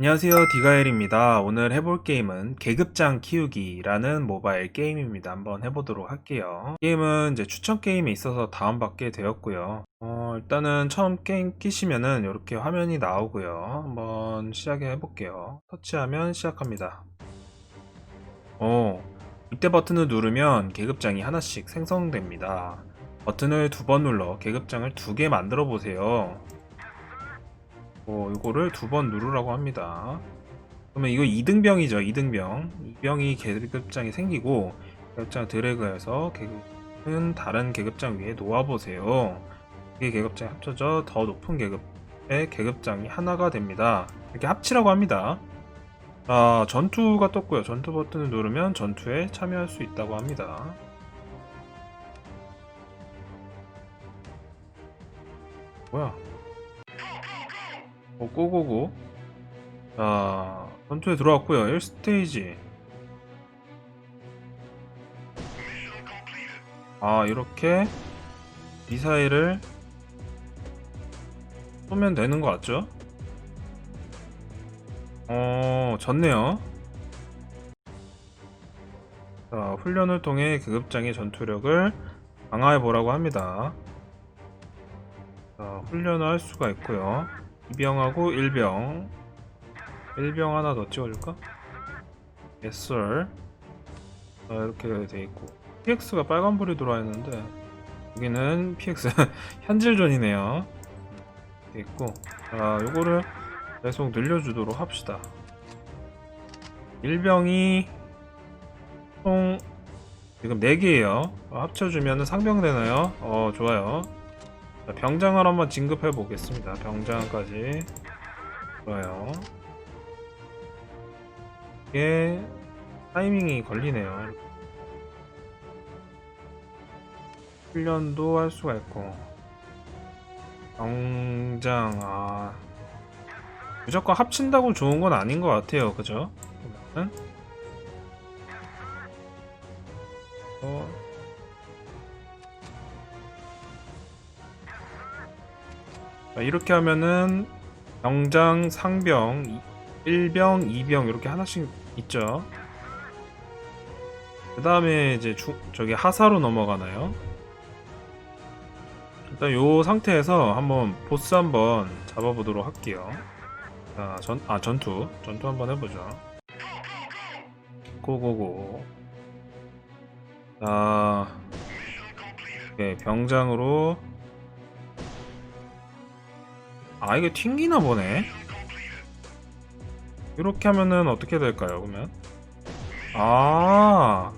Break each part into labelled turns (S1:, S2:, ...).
S1: 안녕하세요 디가엘입니다. 오늘 해볼 게임은 계급장 키우기라는 모바일 게임입니다. 한번 해보도록 할게요. 게임은 이제 추천 게임에 있어서 다운받게 되었고요. 어, 일단은 처음 게임 끼시면은 이렇게 화면이 나오고요. 한번 시작해 해볼게요. 터치하면 시작합니다. 어, 이때 버튼을 누르면 계급장이 하나씩 생성됩니다. 버튼을 두 번 눌러 계급장을 두 개 만들어 보세요 어, 이거를 두 번 누르라고 합니다. 그러면 이거 2등병이죠, 2등병. 이 병이 계급장이 생기고, 계급장 드래그해서 계급은 다른 계급장 위에 놓아보세요. 이게 계급장이 합쳐져 더 높은 계급의 계급장이 하나가 됩니다. 이렇게 합치라고 합니다. 자, 전투가 떴고요. 전투 버튼을 누르면 전투에 참여할 수 있다고 합니다. 뭐야? 어, 고고고. 자, 전투에 들어왔고요. 1스테이지. 아, 이렇게 미사일을 쏘면 되는 것 같죠? 어, 졌네요. 자, 훈련을 통해 계급장의 전투력을 강화해 보라고 합니다. 자, 훈련을 할 수가 있고요. 2병하고 1병. 1병 하나 더 찍어줄까? sir 자, 이렇게 돼 있고. PX가 빨간불이 들어와 있는데 여기는 PX 현질존이네요. 돼 있고. 자 요거를 계속 늘려주도록 합시다. 1병이 총 지금 4개예요. 합쳐주면 상병 되나요? 어 좋아요. 자, 병장을 한번 진급해 보겠습니다. 병장까지 좋아요. 이게 타이밍이 걸리네요. 훈련도 할 수가 있고 병장 아 무조건 합친다고 좋은 건 아닌 것 같아요. 그죠? 어, 이렇게 하면은 병장, 상병, 1병, 2병 이렇게 하나씩 있죠. 그 다음에 이제 주, 저기 하사로 넘어가나요? 일단 요 상태에서 한번 보스 한번 잡아보도록 할게요. 자, 전, 아, 전투. 전투 한번 해보죠. 고고고. 자, 네, 병장으로 아 이게 튕기나 보네. 이렇게 하면은 어떻게 될까요 그러면? 아.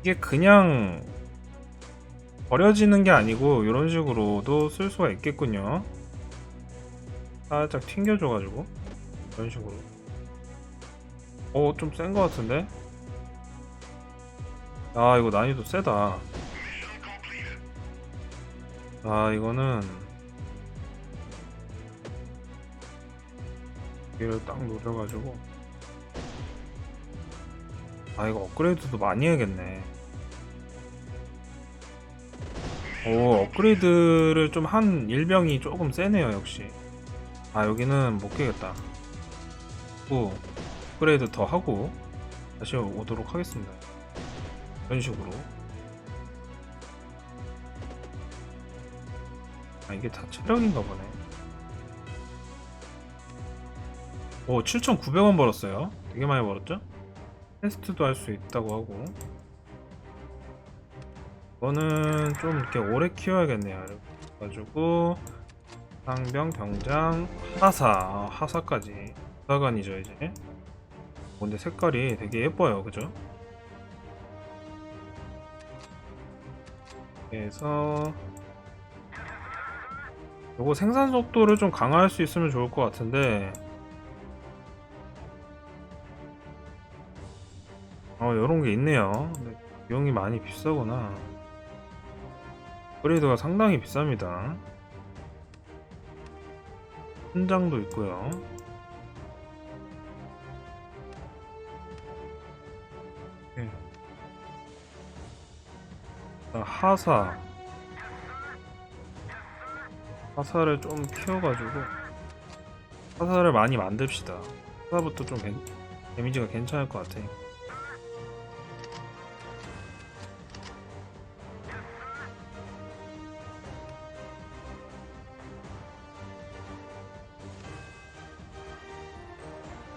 S1: 이게 그냥 버려지는 게 아니고 이런 식으로도 쓸 수가 있겠군요. 살짝 튕겨줘가지고. 이런 식으로. 어좀 센거 같은데? 아 이거 난이도 세다. 아 이거는 여기를 딱 노려가지고. 아 이거 업그레이드도 많이 해야겠네. 오 업그레이드를 좀 한 일병이 조금 세네요 역시. 아 여기는 못 깨겠다. 또 업그레이드 더 하고 다시 오도록 하겠습니다. 이런 식으로. 아 이게 다 체력인가 보네 오 7,900원 벌었어요. 되게 많이 벌었죠? 테스트도 할 수 있다고 하고. 이거는 좀 이렇게 오래 키워야겠네요. 그래가지고 상병, 병장, 하사. 아, 하사까지. 하사관이죠 이제. 근데 색깔이 되게 예뻐요. 그죠? 그래서 요거 생산 속도를 좀 강화할 수 있으면 좋을 것 같은데 어, 요런 게 있네요. 비용이 많이 비싸구나. 업그레이드가 상당히 비쌉니다. 훈장도 있고요. 네. 자, 하사. 하사를 좀 키워가지고 화살을 많이 만듭시다. 화살부터 좀 괜- 데미지가 괜찮을 것 같아.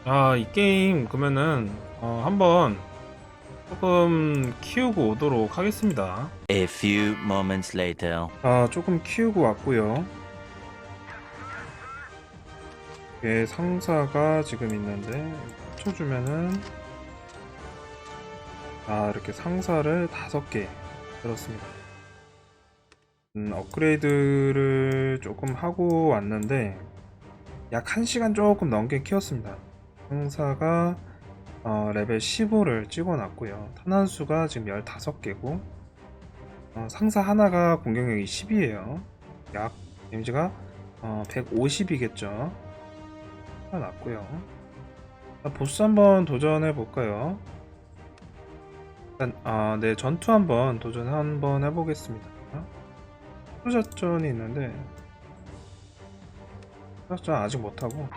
S1: 아, 이 게임 그러면은 어, 한번 조금 키우고 오도록 하겠습니다.
S2: A few moments later.
S1: 아, 조금 키우고 왔고요. 이게 상사가 지금 있는데 합쳐주면은 아 이렇게 상사를 다섯 개 들었습니다. 음, 업그레이드를 조금 하고 왔는데 약 1시간 조금 넘게 키웠습니다. 상사가 어, 레벨 15를 찍어놨고요. 탄환수가 지금 15개고 어, 상사 하나가 공격력이 10이에요. 약 데미지가 어, 150이겠죠. 났고요. 보스 한번 도전해 볼까요? 일단 아, 네 전투 한번 도전 한번 해보겠습니다. 소작전이 있는데 소작전 아직 못하고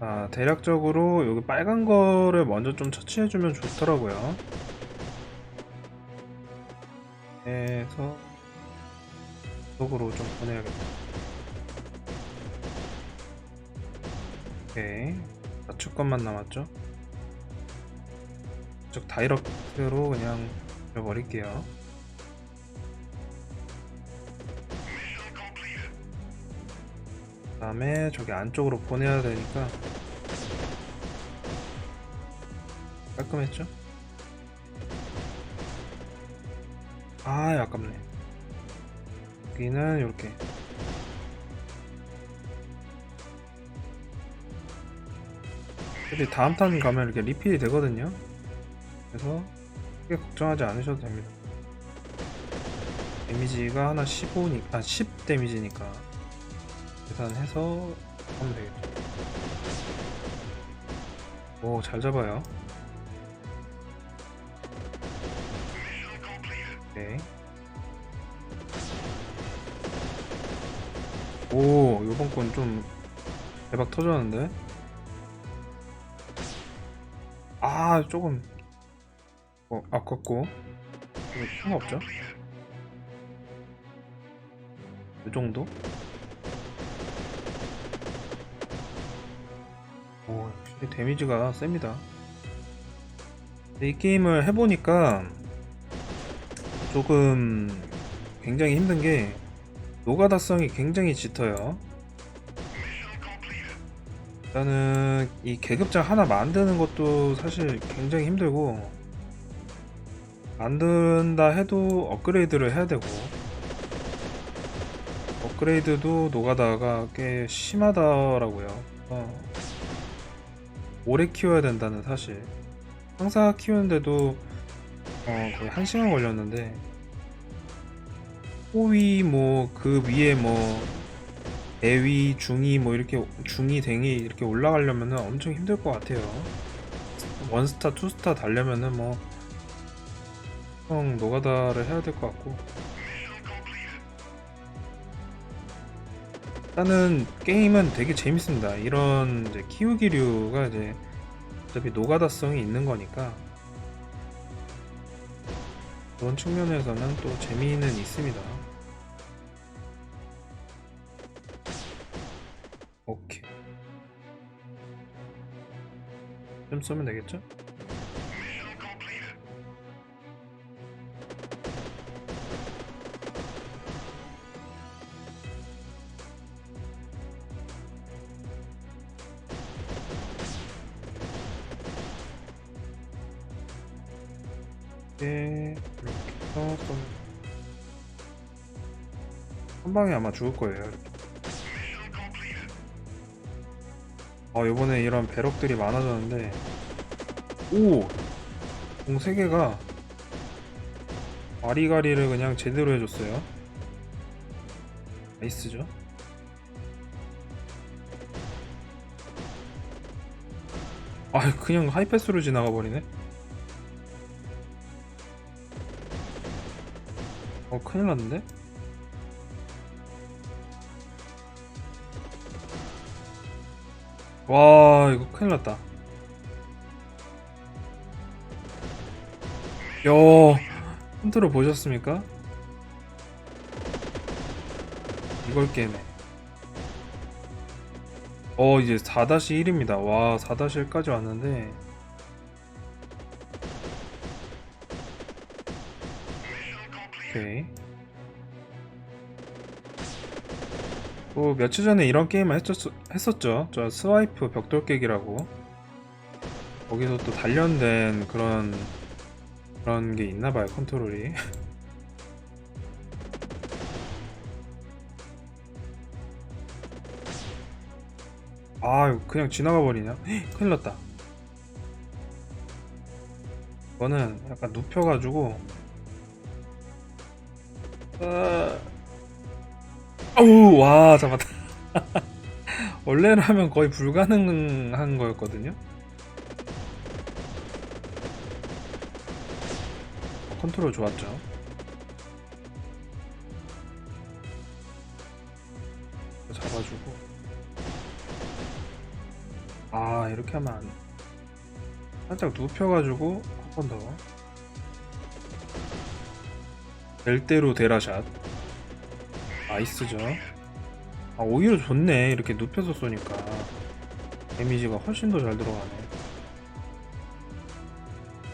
S1: 아, 대략적으로 여기 빨간 거를 먼저 좀 처치해주면 좋더라고요. 해서 속으로 좀 보내야겠다. 오케이. 좌측 것만 남았죠? 즉 다이렉트로 그냥 버릴게요. 다음에 저기 안쪽으로 보내야 되니까 깔끔했죠? 아 아깝네. 여기는 이렇게 근데 다음 턴 가면 이렇게 리필이 되거든요. 그래서 크게 걱정하지 않으셔도 됩니다. 데미지가 하나 15니까, 아, 10 데미지니까 계산해서 하면 되겠죠. 오, 잘 잡아요. 오케이. 오, 요번 건 좀 대박 터졌는데? 아, 조금 어, 아깝고 이거 상관없죠? 이 정도? 오, 역시 데미지가 셉니다. 이 게임을 해보니까 조금 굉장히 힘든 게 노가다성이 굉장히 짙어요. 일단은 이 계급장 하나 만드는 것도 사실 굉장히 힘들고 만든다 해도 업그레이드를 해야 되고 업그레이드도 노가다가 꽤 심하더라고요. 어, 오래 키워야 된다는 사실. 상사 키우는데도 어, 거의 한 시간 걸렸는데 호위 뭐 그 위에 뭐 대위, 중위 뭐 이렇게 중위, 댕이 이렇게 올라가려면은 엄청 힘들 것 같아요. 원스타, 투스타 달려면은 뭐형 노가다를 해야 될 것 같고 일단은 게임은 되게 재밌습니다. 이런 이제 키우기류가 이제 어차피 노가다성이 있는 거니까 그런 측면에서는 또 재미는 있습니다. 오케이. 좀 쏘면 되겠죠? 네, 이렇게 해서 한 방에 아마 죽을 거예요. 어, 요번에 이런 배럭들이 많아졌는데, 오! 공 3개가 와리가리를 그냥 제대로 해줬어요. 나이스죠? 아, 그냥 하이패스로 지나가 버리네? 어, 큰일 났는데? 와 이거 큰일 났다 야 컨트롤 보셨습니까? 이걸 깨네 어 이제 4-1입니다 와 4-1까지 왔는데 오케이 뭐 며칠 전에 이런 게임을 했었, 했었죠. 저 스와이프 벽돌 깨기라고. 거기서 또 단련된 그런 그런 게 있나 봐요, 컨트롤이. 아, 이거 그냥 지나가 버리냐? 헉, 큰일 났다. 이거는 약간 눕혀가지고 아... 어우 와 잡았다. 원래라면 거의 불가능한 거였거든요. 컨트롤 좋았죠. 잡아주고. 아 이렇게 하면 안 살짝 눕혀가지고 한 번 더 될 대로 데라샷 나이스죠. 아, 오히려 좋네. 이렇게 눕혀서 쏘니까. 데미지가 훨씬 더 잘 들어가네.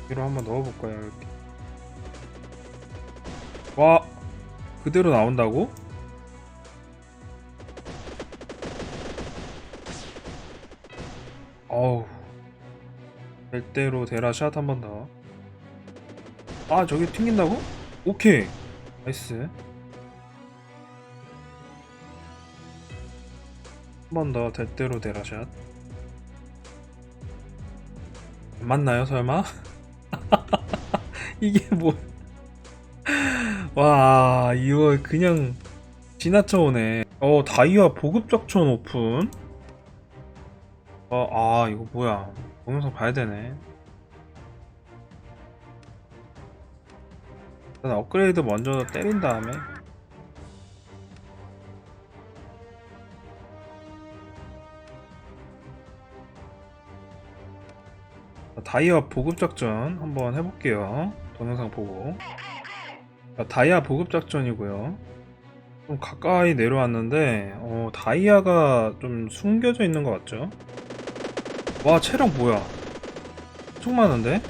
S1: 뒤로 한번 넣어볼까요, 이렇게. 와! 그대로 나온다고? 어우. 될 대로 데라샷 한 번 더. 아, 저기 튕긴다고? 오케이. 나이스. 한 번 더 대대로 데라샷 안 맞나요 설마? 이게 뭐... 와 이거 그냥 지나쳐 오네 어 다이아 보급 작전 오픈 어, 아 이거 뭐야 동영상 봐야 되네 일단 업그레이드 먼저 때린 다음에 다이아 보급 작전 한번 해볼게요. 동영상 보고. 자, 다이아 보급 작전이고요. 좀 가까이 내려왔는데 어, 다이아가 좀 숨겨져 있는 것 같죠? 와 체력 뭐야? 엄청 많은데?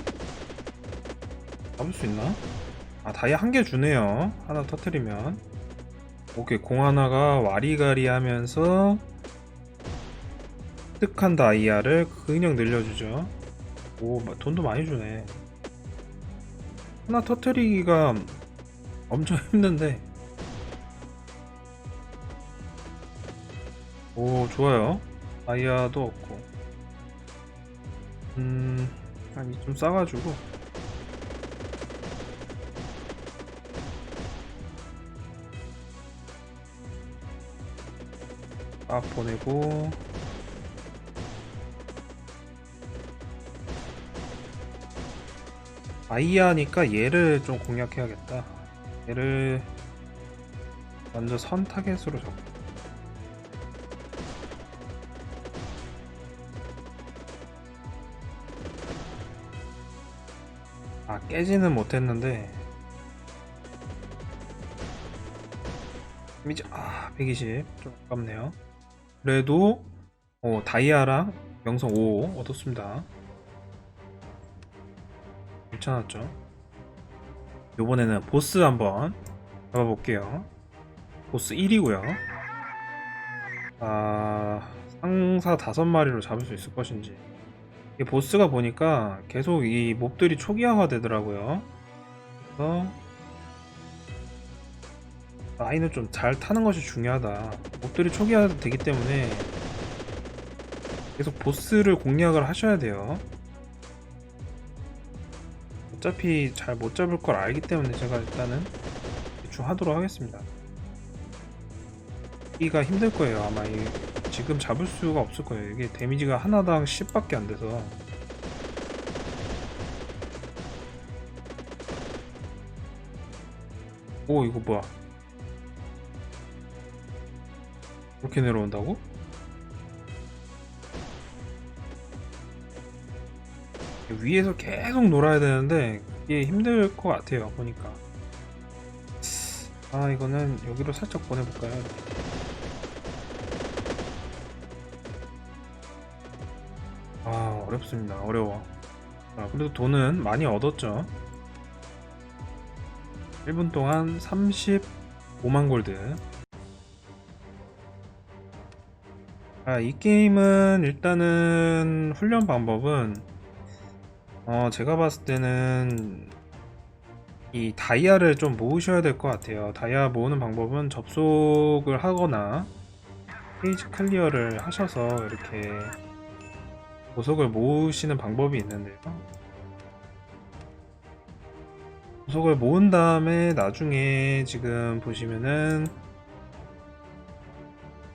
S1: 잡을 수 있나? 아 다이아 한 개 주네요. 하나 터트리면. 오케이 공 하나가 와리가리 하면서 획득한 다이아를 그냥 늘려주죠. 오 마- 돈도 많이 주네 하나 터트리기가 엄청 힘든데 오 좋아요 다이아도 없고 음 아니 좀 싸가지고 딱 보내고 아이아니까 얘를 좀 공략해야겠다. 얘를 먼저 선 타겟으로 잡고. 아 깨지는 못했는데 이제 아 120 좀 아깝네요. 그래도 어, 다이아랑 명성 5 얻었습니다. 괜찮았죠? 요번에는 보스 한번 잡아볼게요. 보스 1이고요. 아, 상사 다섯 마리로 잡을 수 있을 것인지. 이 보스가 보니까 계속 이 몹들이 초기화가 되더라고요. 그래서 라인을 좀 잘 타는 것이 중요하다. 몹들이 초기화 되기 때문에 계속 보스를 공략을 하셔야 돼요. 어차피 잘 못 잡을 걸 알기 때문에 제가 일단은 대충 하도록 하겠습니다. 이가 힘들 거예요. 아마 이 지금 잡을 수가 없을 거예요. 이게 데미지가 하나당 10밖에 안 돼서. 오 이거 뭐야? 이렇게 내려온다고? 위에서 계속 놀아야 되는데 이게 힘들 것 같아요 보니까. 아 이거는 여기로 살짝 보내볼까요? 아 어렵습니다. 어려워. 아, 그래도 돈은 많이 얻었죠. 1분 동안 35만 골드 아, 이 게임은 일단은 훈련 방법은 어, 제가 봤을 때는 이 다이아를 좀 모으셔야 될 것 같아요. 다이아 모으는 방법은 접속을 하거나 페이지 클리어를 하셔서 이렇게 보석을 모으시는 방법이 있는데요. 보석을 모은 다음에 나중에 지금 보시면은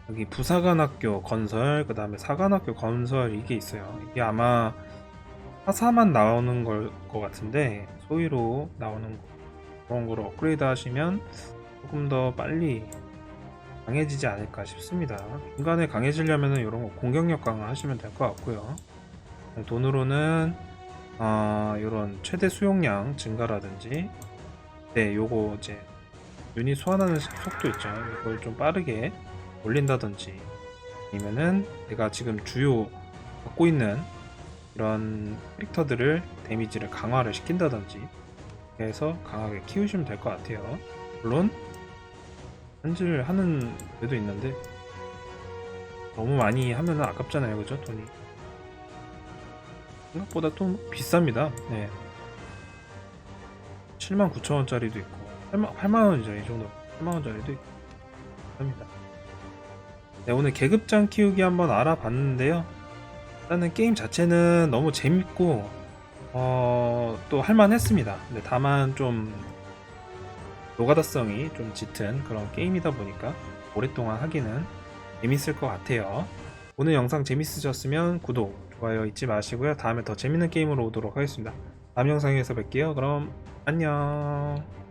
S1: 여기 부사관학교 건설, 그 다음에 사관학교 건설 이게 있어요. 이게 아마 화사만 나오는 걸 것 같은데 소위로 나오는 거 그런 거로 업그레이드 하시면 조금 더 빨리 강해지지 않을까 싶습니다. 중간에 강해지려면 이런 거 공격력 강화 하시면 될 것 같고요. 돈으로는 아, 이런 최대 수용량 증가라든지 네, 요거 이제 유닛 소환하는 속도 있죠. 이걸 좀 빠르게 올린다든지 아니면은 내가 지금 주요 갖고 있는 이런 캐릭터들을 데미지를 강화를 시킨다든지 해서 강하게 키우시면 될 것 같아요. 물론 현질 하는 데도 있는데 너무 많이 하면 아깝잖아요, 그죠? 돈이 생각보다 좀 비쌉니다. 네. 7만 9천 원짜리도 있고 8만, 8만 원이죠, 이 정도. 8만 원짜리도 있고 합니다. 네, 오늘 계급장 키우기 한번 알아봤는데요. 일단은 게임 자체는 너무 재밌고 어, 또 할만했습니다. 근데 다만 좀 노가다성이 좀 짙은 그런 게임이다 보니까 오랫동안 하기는 재밌을 것 같아요. 오늘 영상 재밌으셨으면 구독, 좋아요 잊지 마시고요. 다음에 더 재밌는 게임으로 오도록 하겠습니다. 다음 영상에서 뵐게요. 그럼 안녕.